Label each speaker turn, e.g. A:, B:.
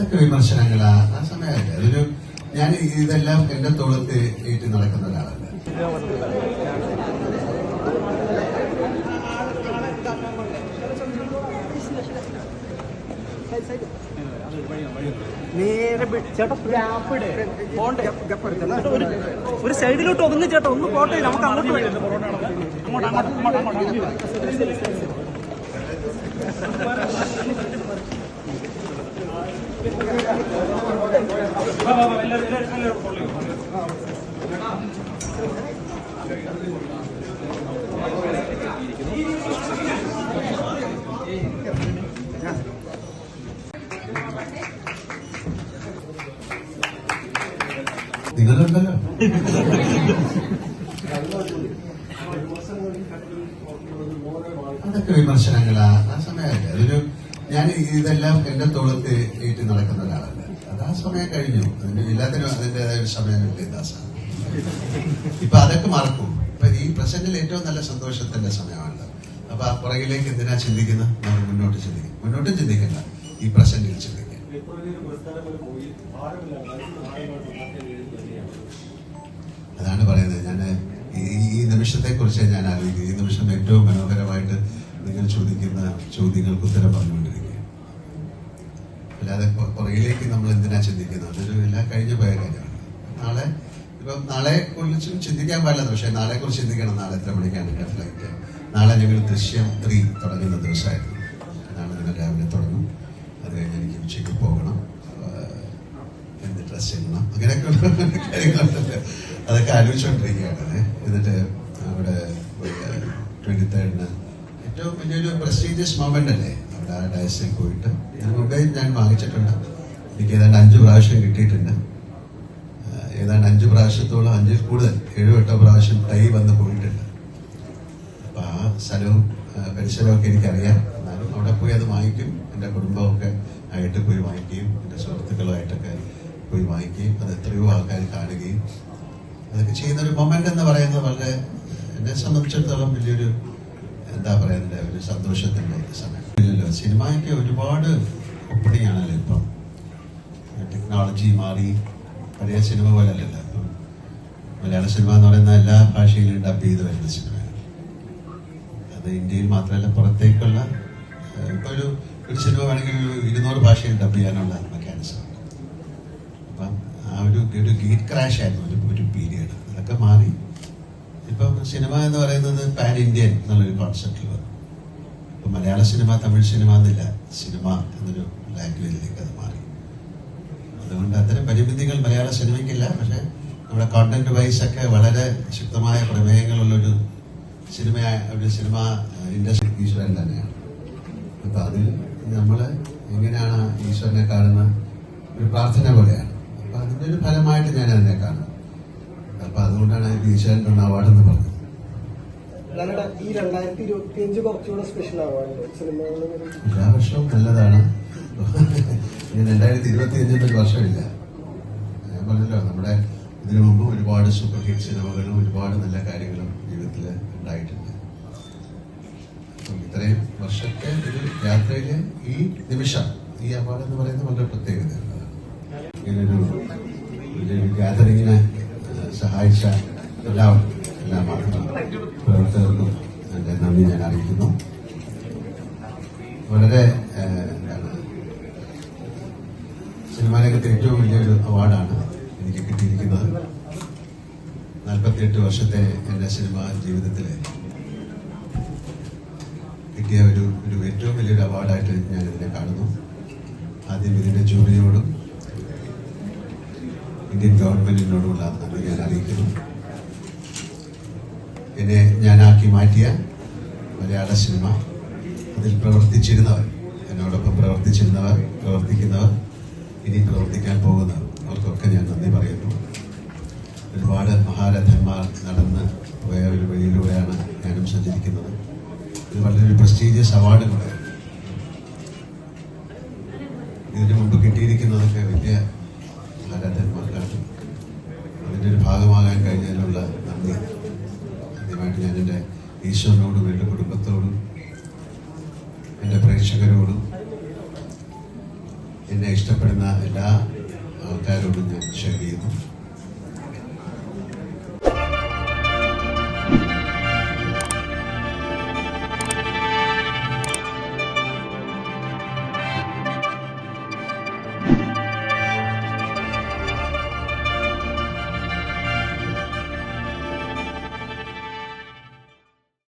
A: അതൊക്കെ വിമർശനങ്ങളാ. ആ സമയമല്ലേ അതൊരു ഞാൻ ഇതെല്ലാം എന്റെ തോളത്ത് ഏറ്റ് നടക്കുന്ന ഒരാളല്ല.
B: നേരെ ചേട്ടാ ഒരു- സൈഡിലോട്ട് ഒതുങ്ങി ചേട്ടാ ഒന്ന് പോട്ടെ നമുക്ക് അങ്ങോട്ട് വരാം. അങ്ങോട്ട് അങ്ങോട്ട് അങ്ങോട്ട് അങ്ങോട്ട്.
A: നിങ്ങളുണ്ടല്ലോ. അതൊക്കെ വിമർശനങ്ങളാ. ആ സമയമല്ല അതൊരു ഞാൻ ഇതെല്ലാം എന്റെ തോളത്ത് ഏറ്റ് നടക്കുന്ന ഒരാളല്ല. അത് ആ സമയം കഴിഞ്ഞു. അതിന്റെ എല്ലാത്തിനും അതിന്റേതായ ഒരു സമയമില്ലേ ദാസ. ഇപ്പൊ അതൊക്കെ മറക്കും. ഇപ്പൊ ഈ പ്രസന്റിൽ ഏറ്റവും നല്ല സന്തോഷത്തിന്റെ സമയമാണല്ലോ. അപ്പൊ ആ പുറകിലേക്ക് എന്തിനാ ചിന്തിക്കുന്ന നമ്മൾ മുന്നോട്ട് ചിന്തിക്കും. മുന്നോട്ടും ചിന്തിക്കണ്ട. ഈ പ്രസന്റിൽ ചിന്തിക്കാം. അതാണ് പറയുന്നത്. ഞാൻ ഈ നിമിഷത്തെ കുറിച്ച് ഞാൻ ആലോചിക്കുന്നത് ഈ നിമിഷം ഏറ്റവും മനോഹരമായിട്ട് നിങ്ങൾ ചോദിക്കുന്ന ചോദ്യങ്ങൾക്ക് ഉത്തരം പറഞ്ഞുകൊണ്ടിരിക്കുക അല്ലാതെ പുറകിലേക്ക് നമ്മൾ എന്തിനാ ചിന്തിക്കുന്നത്? അതൊരു എല്ലാം കഴിഞ്ഞു പോയ കാര്യമാണ്. നാളെ ഇപ്പം നാളെ കുറിച്ചും ചിന്തിക്കാൻ പാടില്ല പക്ഷേ നാളെ കുറിച്ച് ചിന്തിക്കണം. നാളെ എത്ര മണിക്കാണ് എന്റെ ഫ്ലൈറ്റ് നാളെ ഞങ്ങൾ ദൃശ്യം ത്രീ തുടങ്ങുന്ന ദിവസമായിരുന്നു. നാളെ നിങ്ങൾ രാവിലെ തുടങ്ങും. അത് കഴിഞ്ഞ് എനിക്ക് ഉച്ചയ്ക്ക് പോകണം. എന്ത് ഡ്രസ് ഇടണം? അങ്ങനെയൊക്കെയുള്ള കാര്യങ്ങളുണ്ടല്ലോ. അതൊക്കെ ആലോചിച്ചുകൊണ്ടിരിക്കുകയാണ് എന്നിട്ട് അവിടെ ട്വന്റി തേർഡിന് ഏറ്റവും വലിയൊരു പ്രസ്റ്റീജിയസ് മൊമെന്റ് അല്ലേ? ഡയസിൽ പോയിട്ട്. ഞാൻ മുമ്പേ ഞാൻ വാങ്ങിച്ചിട്ടുണ്ട്. എനിക്ക് ഏതാണ്ട് അഞ്ച് പ്രാവശ്യം കിട്ടിയിട്ടുണ്ട്. ഏതാണ്ട് അഞ്ച് പ്രാവശ്യത്തോളം അഞ്ചിൽ കൂടുതൽ ഏഴോ എട്ടോ പ്രാവശ്യം തൈ വന്ന് പോയിട്ടുണ്ട്. അപ്പം ആ സ്ഥലവും പരിസരമൊക്കെ എനിക്കറിയാം. എന്നാലും അവിടെ പോയി അത് വാങ്ങിക്കും. എന്റെ കുടുംബമൊക്കെ ആയിട്ട് പോയി വാങ്ങിക്കുകയും എന്റെ സുഹൃത്തുക്കളുമായിട്ടൊക്കെ പോയി വാങ്ങിക്കുകയും അത് എത്രയോ ആൾക്കാർ കാണുകയും അതൊക്കെ ചെയ്യുന്ന ഒരു മൊമെന്റ് എന്ന് പറയുന്നത് വളരെ എന്നെ സംബന്ധിച്ചിടത്തോളം വലിയൊരു എന്താ പറയുന്നത് ഒരു സന്തോഷത്തിന്റെ സമയം സിനിമയ്ക്ക് ഒരുപാട് ഓപ്പണിംഗ് ആണല്ലോ ഇപ്പം. ടെക്നോളജി മാറി പഴയ സിനിമ പോലെ അല്ലല്ലോ ഇപ്പം മലയാള സിനിമ എന്ന് പറയുന്ന എല്ലാ ഭാഷയിലും ഡബ് ചെയ്ത് വരുന്ന സിനിമയാണ്. അത് ഇന്ത്യയിൽ മാത്രമല്ല പുറത്തേക്കുള്ള ഇപ്പൊ ഒരു ഒരു സിനിമ വേണമെങ്കിൽ ഇരുന്നൂറ് ഭാഷയിൽ ഡബ് ചെയ്യാനുള്ള മെക്കാനിസം അപ്പം ആ ഒരു ഒരു ഗീറ്റ് ക്രാഷ് ആയിരുന്നു ഒരു ഒരു പീരിയഡ് അതൊക്കെ മാറി. ഇപ്പം സിനിമ എന്ന് പറയുന്നത് പാൻ ഇന്ത്യൻ എന്നുള്ളൊരു കോൺസെപ്റ്റിൽ വന്നു. മലയാള സിനിമ തമിഴ് സിനിമ എന്നില്ല. സിനിമ എന്നൊരു ലാംഗ്വേജിലേക്ക് അത് മാറി. അതുകൊണ്ട് അത്തരം പരിമിതികൾ മലയാള സിനിമയ്ക്കില്ല. പക്ഷേ നമ്മുടെ കോണ്ടന്റ് വൈസ് ഒക്കെ വളരെ ശക്തമായ പ്രമേയങ്ങളുള്ളൊരു സിനിമ ഒരു സിനിമ ഇൻഡസ്ട്രി ഈശ്വരൻ തന്നെയാണ്. അപ്പൊ അതിൽ നമ്മൾ എങ്ങനെയാണ് ഈശ്വരനെ കാണുന്ന ഒരു പ്രാർത്ഥന പോലെയാണ്. അപ്പൊ അതിന്റെ ഒരു ഫലമായിട്ട് ഞാൻ അതിനെ കാണുന്നു. അപ്പൊ അതുകൊണ്ടാണ് ഈശ്വരൻ തന്ന അവാർഡ് എന്ന് പറഞ്ഞത്.
C: ഞങ്ങളുടെ ഈ രണ്ടായിരത്തി ഇരുപത്തി അഞ്ച് കുറച്ചുകൂടെ
A: രണ്ടായിരത്തി ഇരുപത്തി അഞ്ചിന്റെ വർഷമില്ല. ഞാൻ പറഞ്ഞല്ലോ നമ്മുടെ ഇതിനു മുമ്പ് ഒരുപാട് സൂപ്പർ ഹിറ്റ് സിനിമകളും ഒരുപാട് നല്ല കാര്യങ്ങളും ജീവിതത്തിൽ ഉണ്ടായിട്ടുണ്ട്. ഇത്രയും വർഷത്തെ ഒരു യാത്രയിലെ ഈ നിമിഷം ഈ അവാർഡ് എന്ന് പറയുന്നത് വളരെ പ്രത്യേകതയുള്ളതാണ് ഇങ്ങനൊരു ഗ്യാതറിങ്ങിനെ സഹായിച്ച എല്ലാവർക്കും എല്ലാ മാധ്യമ പ്രവർത്തകർക്കും എന്റെ നന്ദി ഞാൻ അറിയിക്കുന്നു. വളരെ എന്താണ് സിനിമാ രംഗത്ത് ഏറ്റവും വലിയൊരു അവാർഡാണ് എനിക്ക് കിട്ടിയിരിക്കുന്നത്. നാൽപ്പത്തിയെട്ട് വർഷത്തെ എന്റെ സിനിമാ ജീവിതത്തിലെ കിട്ടിയ ഒരു ഒരു ഏറ്റവും വലിയൊരു അവാർഡായിട്ട് ഞാൻ ഇതിനെ കാണുന്നു. ആദ്യം ഇതിന്റെ ജൂറിയോടും ഇന്ത്യൻ ഗവൺമെന്റിനോടുമുള്ള നന്ദി ഞാൻ അറിയിക്കുന്നു. എന്നെ ഞാനാക്കി മാറ്റിയ മലയാള സിനിമ അതിൽ പ്രവർത്തിച്ചിരുന്നവർ എന്നോടൊപ്പം പ്രവർത്തിച്ചിരുന്നവർ പ്രവർത്തിക്കുന്നവർ ഇനി പ്രവർത്തിക്കാൻ പോകുന്നവർ. അവർക്കൊക്കെ ഞാൻ നന്ദി പറയുന്നു. ഒരുപാട് മഹാരഥന്മാർ നടന്ന് പോയ ഒരു വഴിയിലൂടെയാണ് ഞാനും സഞ്ചരിക്കുന്നത്. ഇത് വളരെ ഒരു പ്രസ്റ്റീജിയസ് അവാർഡ് കൂടെ ഇതിനു മുമ്പ് കിട്ടിയിരിക്കുന്നതൊക്കെ വലിയ മഹാരഥന്മാർക്കാണ് അതിന്റെ ഒരു ഭാഗമാകാൻ കഴിഞ്ഞതിനുള്ള നന്ദി ആദ്യമായിട്ട് ഞാൻ ഈശ്വരനോടും എന്റെ കുടുംബത്തോടും എന്റെ പ്രേക്ഷകരോടും എന്നെ ഇഷ്ടപ്പെടുന്ന എല്ലാ ആൾക്കാരോടും ഞാൻ ചെയ്യുന്നു.